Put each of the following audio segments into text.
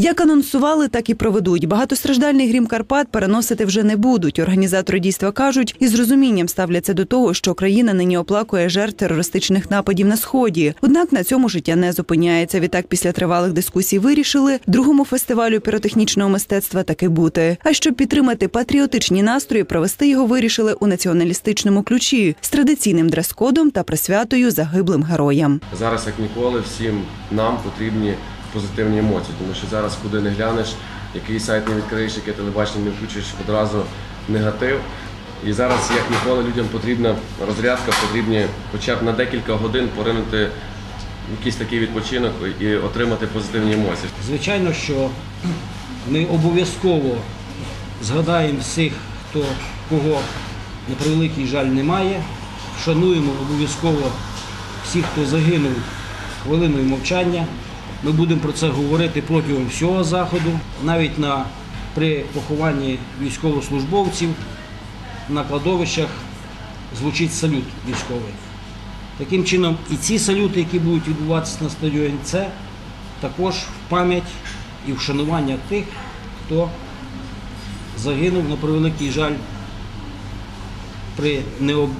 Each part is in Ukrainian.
Як анонсували, так і проведуть. Багатостраждальний грім Карпат переносити вже не будуть. Організатори дійства кажуть, із розумінням ставляться до того, що країна нині оплакує жертв терористичних нападів на сході. Однак на цьому життя не зупиняється. Відтак, після тривалих дискусій вирішили другому фестивалю піротехнічного мистецтва таки бути. А щоб підтримати патріотичні настрої, провести його вирішили у націоналістичному ключі з традиційним дрес-кодом та присвятою загиблим героям. Зараз, як ніколи, всім нам потрібні позитивні емоції, тому що зараз, куди не глянеш, який сайт не відкриєш, яке телебачення не включиш, одразу негатив. І зараз, як ніколи, людям потрібна розрядка, потрібні хоча б на декілька годин поринути якийсь такий відпочинок і отримати позитивні емоції. Звичайно, що ми обов'язково згадаємо всіх, хто кого на превеликий жаль немає. Вшануємо обов'язково всіх, хто загинув хвилиною мовчання. Ми будемо про це говорити протягом всього заходу, навіть на при похованні військовослужбовців на кладовищах звучить салют військовий. Таким чином, і ці салюти, які будуть відбуватися на стадіоні, це також в пам'ять і вшанування тих, хто загинув на превеликий жаль при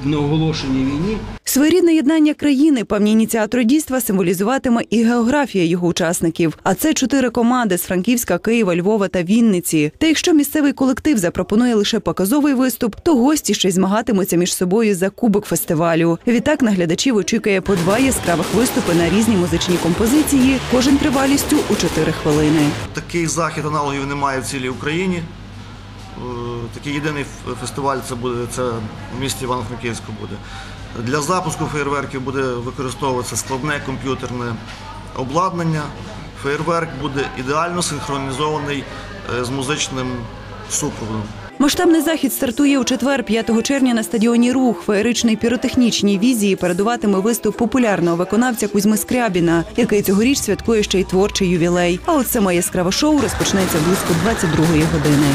неоголошеній війні. Своєрідне єднання країни певні ініціатори дійства символізуватиме і географія його учасників. А це чотири команди з Франківська, Києва, Львова та Вінниці. Та якщо місцевий колектив запропонує лише показовий виступ, то гості ще й змагатимуться між собою за кубок фестивалю. Відтак наглядачів очікує по два яскравих виступи на різні музичні композиції, кожен тривалістю у чотири хвилини. Такий захід аналогів немає в цілій Україні. Е, Такий єдиний фестиваль це буде це в місті Івано-Франківську буде. Для запуску феєрверків буде використовуватися складне комп'ютерне обладнання. Феєрверк буде ідеально синхронізований е, з музичним супроводом. Масштабний захід стартує у четвер, 5 червня на стадіоні Рух. Феєричний піротехнічній візії передуватиме виступ популярного виконавця Кузьми Скрябіна, який цьогоріч святкує ще й творчий ювілей. А от саме яскраве шоу розпочнеться близько 22-ї години.